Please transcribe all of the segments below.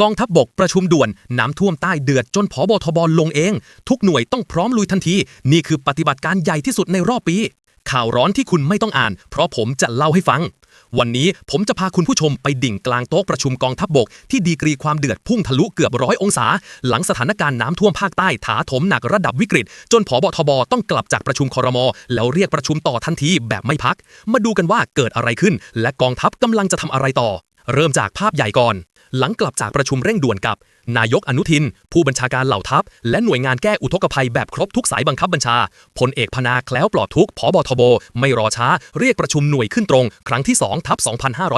กองทัพบบกประชุมด่วนน้ำท่วมใต้เดือดจนผอบทบลงเอง ทุกหน่วยต้องพร้อมลุยทันที นี่คือปฏิบัติการใหญ่ที่สุดในรอบปี ข่าวร้อนที่คุณไม่ต้องอ่าน เพราะผมจะเล่าให้ฟัง วันนี้ผมจะพาคุณผู้ชมไปดิ่งกลางโต๊ะประชุมกองทัพบบก ที่ดีกรีความเดือดพุ่งทะลุเกือบร้อยองศา หลังสถานการณ์น้ำท่วมภาคใต้ถาโถมหนักระดับวิกฤต จนผอบทบต้องกลับจากประชุมคอรมอแล้วเรียกประชุมต่อทันทีแบบไม่พัก มาดูกันว่าเกิดอะไรขึ้น และกองทัพกำลังจะทำอะไรต่อ เริ่มจากภาพใหญ่ก่อน หลังกลับจากประชุมเร่งด่วนกับ นายกอนุทิน ผู้บัญชาการเหล่าทัพ และหน่วยงานแก้อุทกภัยแบบครบทุกสายบังคับบัญชาพลเอกพนาแคล้วปลอดทุกข์ผบทบ ไม่รอช้า เรียกประชุมหน่วยขึ้นตรง ครั้งที่2ทับ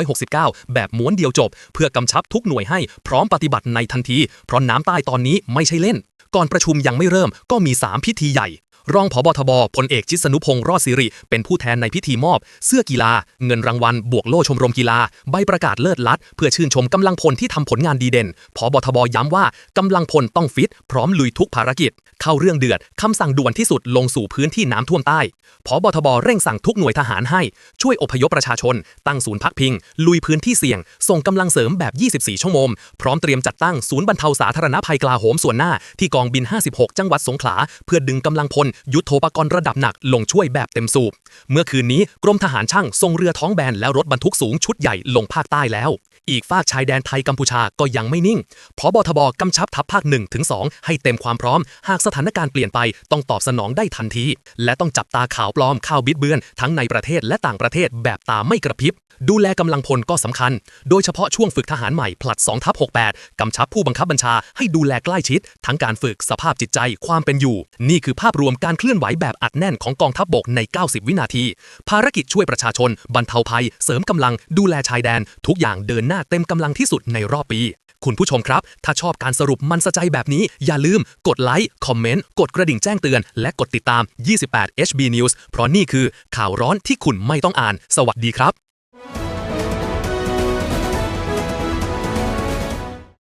2569 แบบม้วนเดียวจบ เพื่อกำชับทุกหน่วยให้พร้อมปฏิบัติในทันที เพราะน้ำใต้ตอนนี้ไม่ใช่เล่น ก่อนประชุมยังไม่เริ่มก็มี 3 พิธีใหญ่ รองผบทบพลเอกชิสนุพงศ์รอดสิริ เป็นผู้แทนในพิธีมอบ เสื้อกีฬา เงินรางวัล บวกโล่ชมรมกีฬา ใบประกาศเลิศลัด เพื่อชื่นชมกำลังพลที่ทำผลงานดีเด่นผบทบย้ำว่ากำลังพลต้องฟิต พร้อมลุยทุกภารกิจ เข้าเรื่องเดือดคำสั่งด่วนที่สุดลงสู่พื้นที่น้ำท่วมใต้ผบทบเร่งสั่งทุกหน่วยทหารให้ ช่วยอพยพประชาชน ตั้งศูนย์พักพิง ลุยพื้นที่เสี่ยง ส่งกำลังเสริมแบบ 24 ชั่วโมง พร้อมเตรียมจัดตั้งศูนย์บรรเทาสาธารณภัยกลาโหมส่วนหน้าที่กองบิน 56 จังหวัดสงขลา เพื่อดึงกำลังพลยุทโธปกรณ์ระดับหนักลงช่วยแบบเต็มสูบ เมื่อคืนนี้กรมทหารช่างส่งเรือท้องแบนและรถบรรทุกสูงชุดใหญ่ลงภาคใต้แล้ว อีกฝากชายแดนไทยกัมพูชาก็ยังไม่นิ่งพบทบกำชับทัพภาค1ถึง2ให้เต็มความพร้อม หากสถานการณ์เปลี่ยนไปต้องตอบสนองได้ทันที และต้องจับตาข่าวปลอมข่าวบิดเบือน ทั้งในประเทศและต่างประเทศแบบตาไม่กระพริบ ดูแลกำลังพลก็สำคัญ โดยเฉพาะช่วงฝึกทหารใหม่ผลัด2ทับ68กำชับผู้บังคับบัญชาให้ดูแลใกล้ชิด ทั้งการฝึกสภาพจิตใจความเป็นอยู่ นี่คือภาพรวมการเคลื่อนไหวแบบอัดแน่นของกองทัพบบกใน 90 วินาที ภารกิจช่วยประชาชน บรรเทาภัย เสริมกำลัง ดูแลชายแดน ทุกอย่างเดินหน้าเต็มกำลังที่สุดในรอบปี คุณผู้ชมครับ ถ้าชอบการสรุปมันสะใจแบบนี้ อย่าลืม กดไลค์ คอมเมนต์ กดกระดิ่งแจ้งเตือน และกดติดตาม 28 HB News เพราะนี่คือข่าวร้อนที่คุณไม่ต้องอ่าน สวัสดีครับ